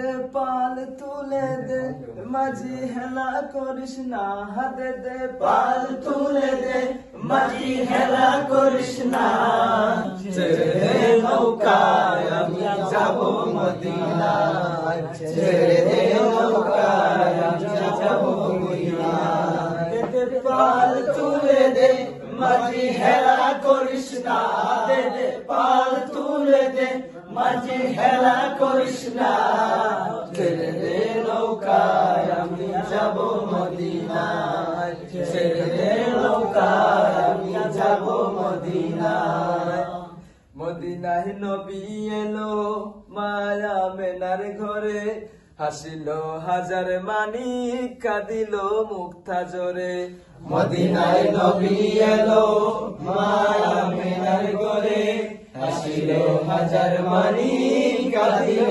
দে পাল তুলে দে, মাঝি হেলা করিস না হাতে দে পাল তুলে দে, মাঝি হেলা করিস না। ছেড়ে নৌকায়, আমি যাব মদিনায়। ছেড়ে নৌকায়, আমি যাব মদিনায়। দে পাল তুলে দে, মাঝি হেলা করিস না দে পাল তুলে মাঝি হেলা করিস না। ছেড়ে দে নৌকায়, আমি যাব মদিনায়। ছেড়ে দে নৌকায়, আমি যাব মদিনায়। মদিনায় নবী এলো মায়া মেনার ঘরে। হাসিল হাজার মানি কাঁদিল মুক্তা জোরে মদিনায় নবী এলো মায়া মেনার ঘরে। হাসিল হাজার মানি কাঁদিল